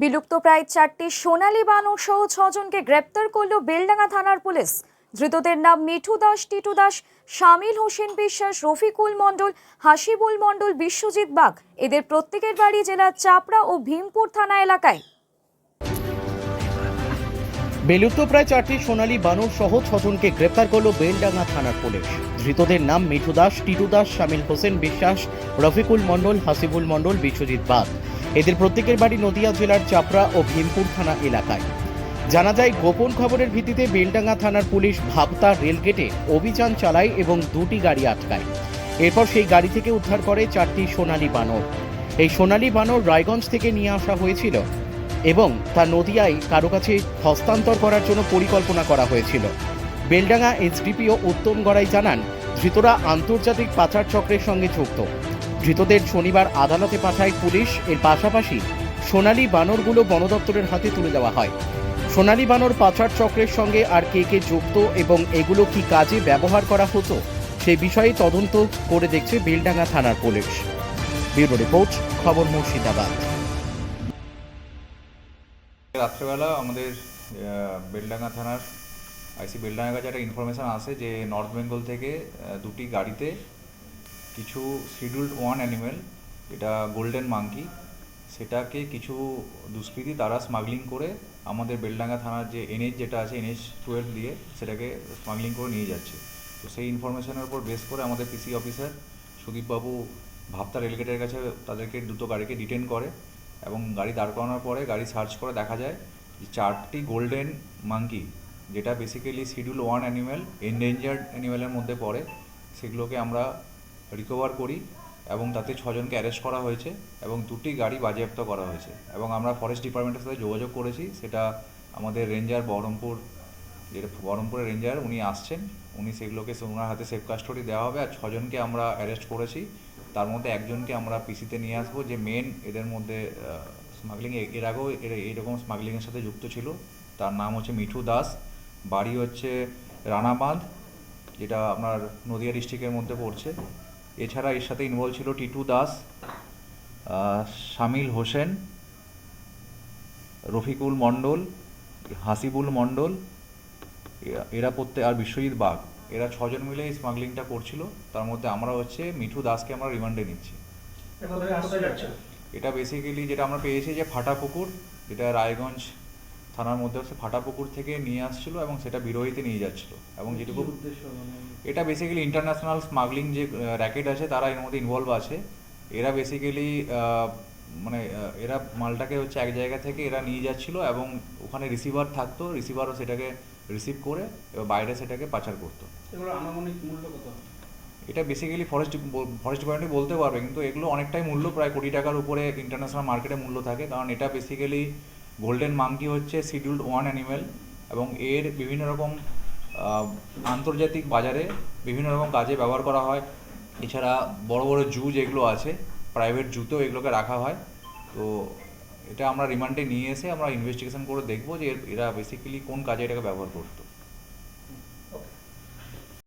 বিলুপ্ত প্রায় চারটি সোনালী বানর সহ ছজনকে গ্রেপ্তার করল বেলডাঙ্গা থানার পুলিশ। ধৃতদের নাম মিঠু দাস, টিটু দাস, শামিল হোসেন বিশ্বাস, রফিকুল মণ্ডল, হাসিবুল মণ্ডল, বিশ্বজিৎ বাগ এদের প্রত্যেকের বাড়ি জেলার চাপড়া ও ভীমপুর থানা এলাকায়। বেলুপ্ত প্রায় চারটি সোনালী বানর সহ ছজনকে গ্রেপ্তার করল বেলডাঙ্গা থানার পুলিশ। ধৃতদের নাম মিঠু দাস, টিটু দাস, শামিল হোসেন বিশ্বাস, রফিকুল মণ্ডল, হাসিবুল মণ্ডল, বিশ্বজিৎ বাগ এদের প্রত্যেকের বাড়ি নদিয়া জেলার চাপড়া ও ভীমপুর থানা এলাকায়। জানা যায়, গোপন খবরের ভিত্তিতে বেলডাঙ্গা থানার পুলিশ ভাবতা রেলগেটে অভিযান চালায় এবং দুটি গাড়ি আটকায়। এরপর সেই গাড়ি থেকে উদ্ধার করে চারটি সোনালী বানর। এই সোনালী বানর রায়গঞ্জ থেকে নিয়ে আসা হয়েছিল এবং তা নদিয়ায় কারও কাছে হস্তান্তর করার জন্য পরিকল্পনা করা হয়েছিল। বেলডাঙ্গা এসডিপিও উত্তম গড়াই জানান, ধৃতরা আন্তর্জাতিক পাচার চক্রের সঙ্গে যুক্ত। ধৃতদের শনিবার আদালতে পাঠায় পুলিশ। এর পাশাপাশি সোনালী বানরগুলো বন দপ্তরের হাতে তুলে দেওয়া হয়। সোনালী বানর পাচার চক্রের সঙ্গে আর কে কে যুক্ত এবং এগুলো কি কাজে ব্যবহার করা হতো, সে বিষয়ে তদন্ত করে দেখছে বেলডাঙ্গা থানার পুলিশ। ব্যুরো রিপোর্ট, খবর মুর্শিদাবাদ। রাত্রেবেলা আমাদের বেলডাঙ্গা থানার আইসি বেলডাঙ্গা কাছে একটা ইনফরমেশান আসে যে নর্থ বেঙ্গল থেকে দুটি গাড়িতে কিছু শিডিউল্ড ওয়ান অ্যানিমেল এটা গোল্ডেন মাঙ্কি সেটাকে কিছু দুষ্কৃতী তারা স্মাগলিং করে আমাদের বেলডাঙ্গা থানার যে এনএইচ যেটা আছে এনএইচ টুয়েলভ দিয়ে সেটাকে স্মাগলিং করে নিয়ে যাচ্ছে। তো সেই ইনফরমেশনের উপর বেস করে আমাদের পিসি অফিসার সুদীপবাবু ভাবতা রেলগেটের কাছে তাদেরকে দুটো গাড়িকে ডিটেন করে এবং গাড়ি দাঁড় করানোর পরে গাড়ি সার্চ করে দেখা যায় যে চারটি গোল্ডেন মাঙ্কি যেটা basically schedule one animal endangered অ্যানিমেলের মধ্যে পড়ে, সেগুলোকে আমরা রিকভার করি এবং তাতে ছজনকে অ্যারেস্ট করা হয়েছে এবং দুটি গাড়ি বাজেয়াপ্ত করা হয়েছে এবং আমরা ফরেস্ট ডিপার্টমেন্টের সাথে যোগাযোগ করেছি। সেটা আমাদের রেঞ্জার বহরমপুর যেটা বহরমপুরের রেঞ্জার উনি আসছেন। উনি সেগুলোকে ওনার হাতে সেফ কাস্টডি দেওয়া হবে আর ছজনকে আমরা অ্যারেস্ট করেছি। তার মধ্যে একজনকে আমরা পিসিতে নিয়ে আসব। যে মেন এদের মধ্যে স্মাগলিং এর আগেও এইরকম স্মাগলিংয়ের সাথে যুক্ত ছিল। তার নাম হচ্ছে মিঠু দাস। বাড়ি হচ্ছে রানাবাঁধ, যেটা আপনার নদিয়া ডিস্ট্রিক্টের মধ্যে পড়ছে। এছাড়া এর সাথে ইনভলভ ছিল টিটু দাস শামিল হোসেন রফিকুল মণ্ডল হাসিবুল মণ্ডল এরা- এরা প্রত্যেক আর বিশ্বজিৎ বাঘ। এরা ছজন মিলে এই স্মাগলিংটা করছিল। তার মধ্যে আমরা হচ্ছে মিঠু দাসকে আমরা রিমান্ডে নিচ্ছি। এটা বেসিক্যালি যেটা আমরা পেয়েছি যে ফাটা পুকুর যেটা রায়গঞ্জ থানার মধ্যে হচ্ছে ফাটাপুকুর থেকে নিয়ে আসছিল এবং সেটা বিরোহীতে নিয়ে যাচ্ছিল। এবং যেটুকু এটা বেসিক্যালি ইন্টারন্যাশনাল স্মাগলিং যে র্যাকেট আছে তারা এর মধ্যে ইনভলভ আছে। এরা বেসিক্যালি মানে এরা মালটাকে হচ্ছে এক জায়গা থেকে এরা নিয়ে যাচ্ছিল এবং ওখানে রিসিভার থাকতো রিসিভারও সেটাকে রিসিভ করে এবার বাইরে সেটাকে পাচার করতো। এটা বেসিক্যালি ফরেস্ট ফরেস্ট ডিপার্টমেন্ট বলতে পারবে কিন্তু এগুলো অনেকটাই মূল্য প্রায় কোটি টাকার উপরে ইন্টারন্যাশনাল মার্কেটে মূল্য থাকে। কারণ এটা বেসিক্যালি গোল্ডেন মাঙ্কি হচ্ছে শিডিউল্ড ওয়ান অ্যানিমেল এবং এর বিভিন্ন রকম আন্তর্জাতিক বাজারে বিভিন্ন রকম কাজে ব্যবহার করা হয়। এছাড়া বড় বড় জু যেগুলো আছে প্রাইভেট জুতেও এগুলোকে রাখা হয়। তো এটা আমরা রিমান্ডে নিয়ে এসে আমরা ইনভেস্টিগেশন করে দেখব যে এর- এরা বেসিক্যালি কোন কাজে এটাকে ব্যবহার করতো।